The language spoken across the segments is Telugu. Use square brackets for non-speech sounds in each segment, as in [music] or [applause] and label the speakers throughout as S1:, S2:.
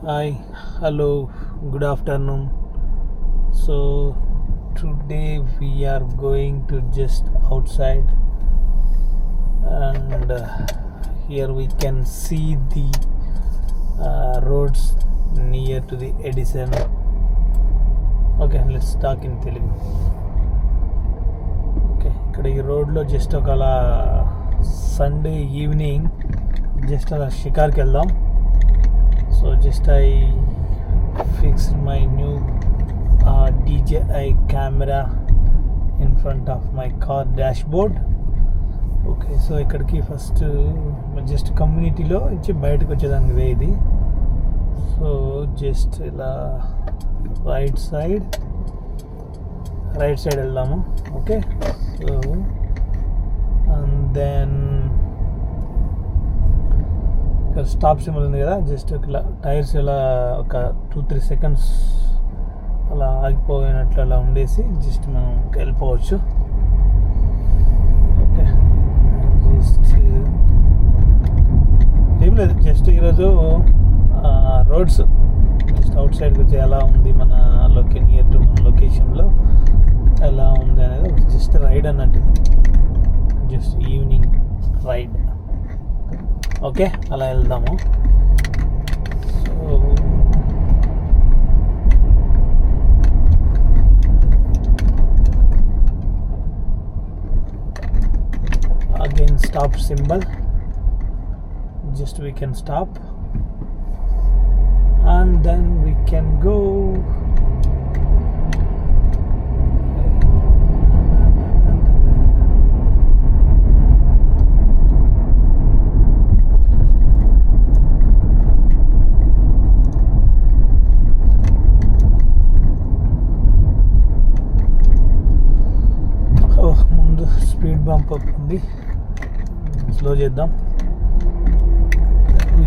S1: Hi, hello, good afternoon. So, today we are going to just outside, and uh, here we can see the uh, roads near to the Edison. Okay, let's talk in Telugu. Okay ఇక్కడ ఈ రోడ్లో జస్ట్ ఒక అలా సండే ఈవినింగ్ జస్ట్ అలా షికార్కి వెళ్దాం So just I fixed my new DJI camera in front of my car car board okay so ఇక్కడికి ఫస్ట్ జస్ట్ కమ్యూనిటీలో నుంచి బయటకు వచ్చేదానికి వే ఇది సో జస్ట్ ఇలా రైట్ సైడ్ రైట్ సైడ్ వెళ్దాము. ఓకే సో అండ్ దెన్ ఇక్కడ స్టాప్ సింబల్ ఉంది కదా జస్ట్ ఇట్లా టైర్స్ ఇలా ఒక టూ త్రీ సెకండ్స్ అలా ఆగిపోయినట్లు అలా ఉండేసి జస్ట్ మనం వెళ్ళిపోవచ్చు. ఓకే జస్ట్ ఏం లేదు జస్ట్ ఈరోజు రోడ్స్ జస్ట్ అవుట్ సైడ్ వచ్చి ఎలా ఉంది మన లొకే నియర్ టు మన లొకేషన్లో ఎలా ఉంది అనేది జస్ట్ రైడ్ అన్నట్టు. జస్ట్ ఈవినింగ్ రైడ్ ఓకే అలా వెళ్దాము so again stop symbol just we can stop and then we can go ఉంది స్లో చేద్దాం. వీ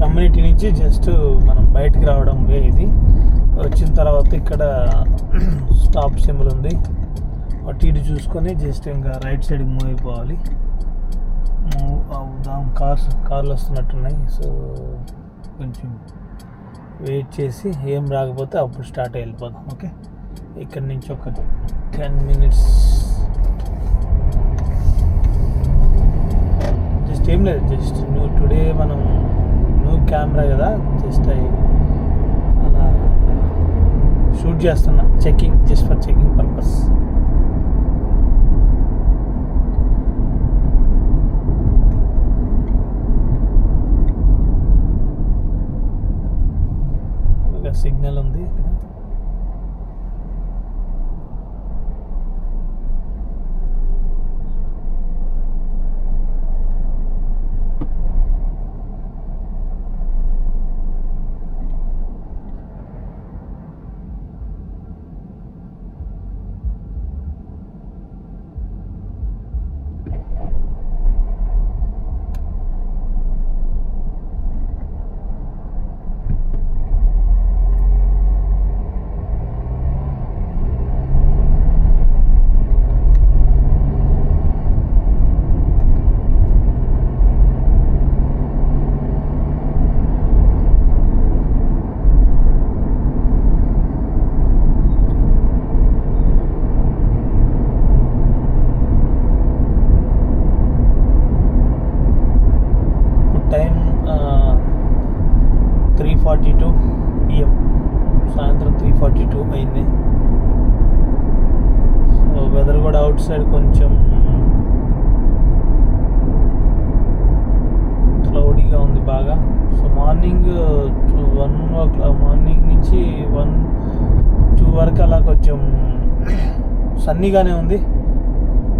S1: కమ్యూనిటీ నుంచి జస్ట్ మనం బయటికి రావడం వే ఇది. వచ్చిన తర్వాత ఇక్కడ [clears throat] స్టాప్ సింబల్ ఉంది. అటు ఇటు చూసుకొని జస్ట్ ఇంకా రైట్ సైడ్ మూవ్ అయిపోవాలి. మూవ్ అవుదాం. కార్స్ కార్లు వస్తున్నట్టున్నాయి. సో కొంచెం వెయిట్ చేసి ఏం రాకపోతే అప్పుడు స్టార్ట్ అయి వెళ్ళిపోదాం. ఓకే ఇక్కడ నుంచి ఒక టెన్ మినిట్స్ జస్ట్ ఏం లేదు. జస్ట్ నువ్వు టుడే మనం న్యూ కెమెరా కదా. జస్ట్ అవి అలా షూట్ చేస్తున్నా. Checking just for checking purpose ఒక సిగ్నల్ ఉంది. ఇక్కడ ఇప్పుడు time three forty two PM సాయంత్రం త్రీ ఫార్టీ టూ అయింది సో వెదర్ కూడా అవుట్ సైడ్ కొంచెం క్లౌడీగా ఉంది బాగా. So morning one o'clock morning నుంచి వన్ టూ వరకు అలా కొంచెం సన్నీగానే ఉంది.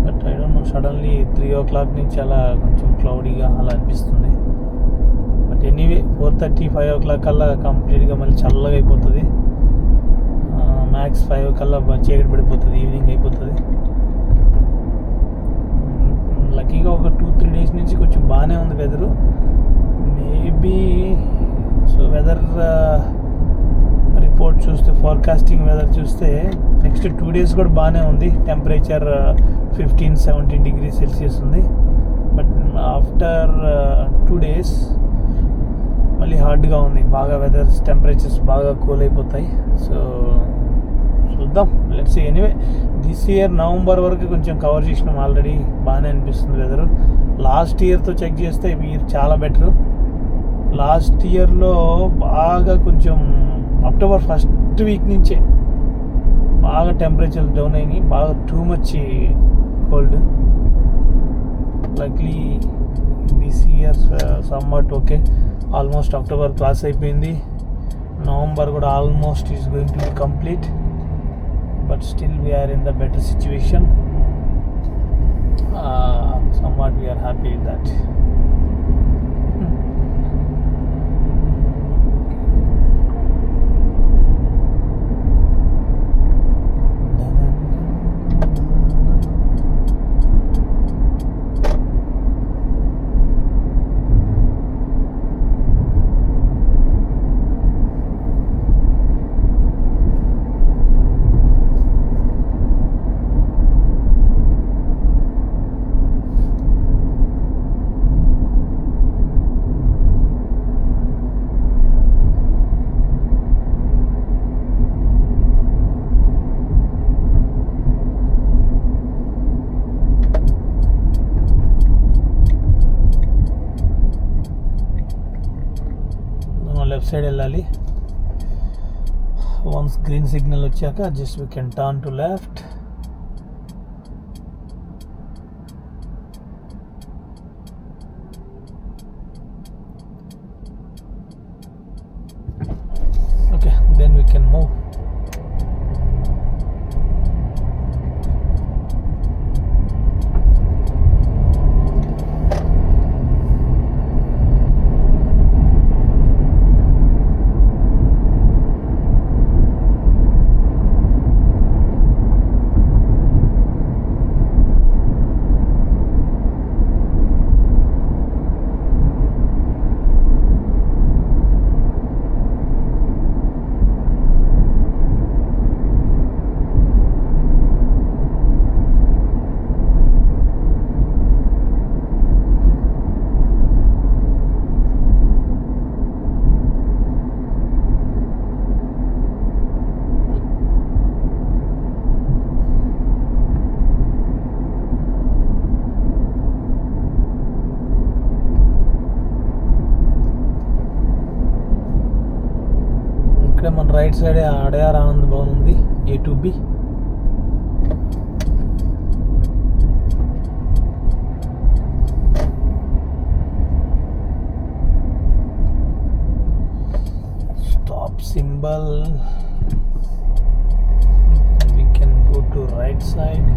S1: But I don't know suddenly three o'clock నుంచి అలా కొంచెం క్లౌడీగా అలా అనిపిస్తుంది. But anyway four thirty five o'clock కల్లా కంప్లీట్గా మళ్ళీ చల్లగా అయిపోతుంది. మ్యాక్స్ ఫైవ్ కల్లా చీకటి పడిపోతుంది ఈవినింగ్ అయిపోతుంది. లక్కీగా ఒక టూ త్రీ డేస్ నుంచి కొంచెం బాగానే ఉంది weather maybe so weather report చూస్తే ఫోర్కాస్టింగ్ వెదర్ చూస్తే నెక్స్ట్ టూ డేస్ కూడా బాగానే ఉంది. Temperature fifteen seventeen degree celsius ఉంది. బట్ ఆఫ్టర్ టూ డేస్ మళ్ళీ హార్డ్గా ఉంది. బాగా వెదర్స్ టెంపరేచర్స్ బాగా కూల్ అయిపోతాయి. సో చూద్దాం. Let's anyway this year November వరకు కొంచెం కవర్ చేసినాం ఆల్రెడీ బాగానే అనిపిస్తుంది వెదర్ లాస్ట్ ఇయర్తో చెక్ చేస్తే ఇయర్ చాలా బెటర్ లాస్ట్ ఇయర్లో బాగా కొంచెం అక్టోబర్ ఫస్ట్ వీక్ నుంచే బాగా టెంపరేచర్ డౌన్ అయినాయి. బాగా too much cold luckily this year somewhat okay almost October close అయిపోయింది. నవంబర్ కూడా almost is going to be complete but still we are in the better situation. Uh, somewhat we are happy with that. Left side వెళ్ళాలి. వన్స్ గ్రీన్ సిగ్నల్ వచ్చాక just we can turn to left right side Adyar Anand Bhavan ఉంది A two B stop symbol we can go to right side